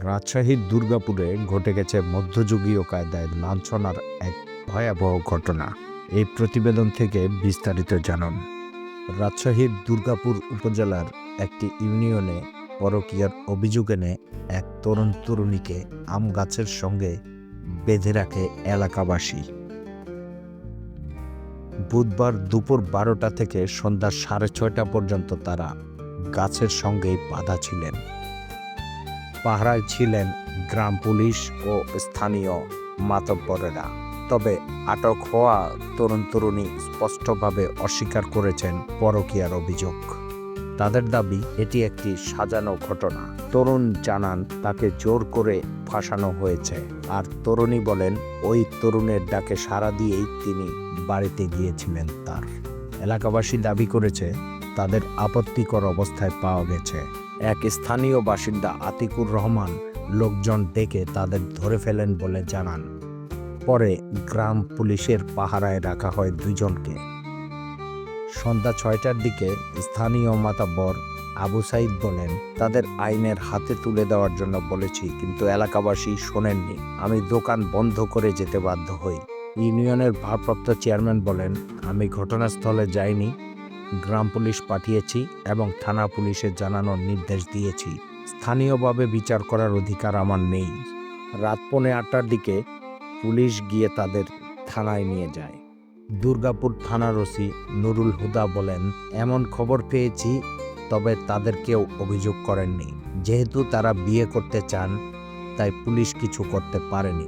রাজশাহীর দুর্গাপুরে ঘটে গেছে মধ্যযুগীয় কায়দায় লাঞ্ছনার এক ভয়াবহ ঘটনা। এই প্রতিবেদন থেকে বিস্তারিত জানুন। রাজশাহীর দুর্গাপুর উপজেলার একটি ইউনিয়নে পরকীয়ার অভিযোগ এনে এক তরুণ তরুণীকে আম গাছের সঙ্গে বেঁধে রাখে এলাকাবাসী। বুধবার দুপুর বারোটা থেকে সন্ধ্যা সাড়ে ছয়টা পর্যন্ত তারা গাছের সঙ্গেই বাধা ছিলেন। পাহারায় ছিলেন গ্রাম পুলিশ ও স্থানীয় মাতব্বরেরা। তবে আটক হওয়া তরুণ তরুণী স্পষ্টভাবে অস্বীকার করেছেন পরকীয়ার অভিযোগ। তাদের দাবি, এটি একটি সাজানো ঘটনা। তরুণ জানান, তাকে জোর করে ফাঁসানো হয়েছে। আর তরুণী বলেন, ওই তরুণের ডাকে সাড়া দিয়েই তিনি বাড়িতে গিয়েছিলেন তার। এলাকাবাসী দাবি করেছে তাদের আপত্তিকর অবস্থায় পাওয়া গেছে। এক স্থানীয় বাসিন্দা আতিকুর রহমান লোকজন ডেকে তাদের ধরে ফেলেন বলে জানান। পরে গ্রাম পুলিশের পাহারায় রাখা হয় দুইজনকে। সন্ধ্যা ছয়টার দিকে স্থানীয় মাতাব্বর আবু সাইদ বলেন, তাদের আইনের হাতে তুলে দেওয়ার জন্য বলেছি, কিন্তু এলাকাবাসী শোনেননি। আমি দোকান বন্ধ করে যেতে বাধ্য হই। ইউনিয়নের ভারপ্রাপ্ত চেয়ারম্যান বলেন, আমি ঘটনাস্থলে যাইনি। গ্রাম পুলিশ পাঠিয়েছি এবং থানা পুলিশে জানানোর নির্দেশ দিয়েছি। স্থানীয়ভাবে বিচার করার অধিকার আমার নেই। রাত পৌনে আটটার দিকে পুলিশ গিয়ে তাদের থানায় নিয়ে যায়। দুর্গাপুর থানার ওসি নুরুল হুদা বলেন, এমন খবর পেয়েছি, তবে তাদের কেউ অভিযোগ করেননি। যেহেতু তারা বিয়ে করতে চান, তাই পুলিশ কিছু করতে পারেনি।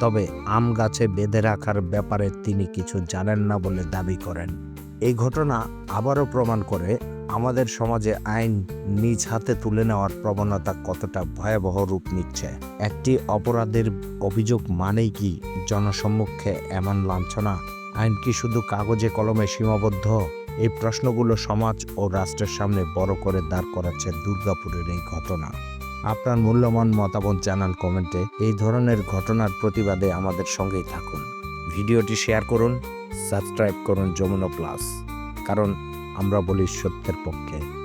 তবে আম গাছে বেঁধে রাখার ব্যাপারে তিনি কিছু জানেন না বলে দাবি করেন। এই ঘটনা আবারও প্রমাণ করে আমাদের সমাজে আইন নিজ হাতে তুলে নেওয়ার প্রবণতা কতটা ভয়াবহ রূপ নিচ্ছে। একটি অপরাধের অভিযোগ মানেই কি জনসম্মুখে এমন লাঞ্ছনা? আইন কি শুধু কাগজে কলমে সীমাবদ্ধ? এই প্রশ্নগুলো সমাজ ও রাষ্ট্রের সামনে বড় করে দাঁড় করাচ্ছে দুর্গাপুরের এই ঘটনা। আপনার মূল্যবান মতামত জানান কমেন্টে। এই ধরনের ঘটনার প্রতিবাদে আমাদের সঙ্গেই থাকুন। ভিডিওটি শেয়ার করুন। সাবস্ক্রাইব করুন যমুনা প্লাস। কারণ আমরা বলি সত্যের পক্ষে।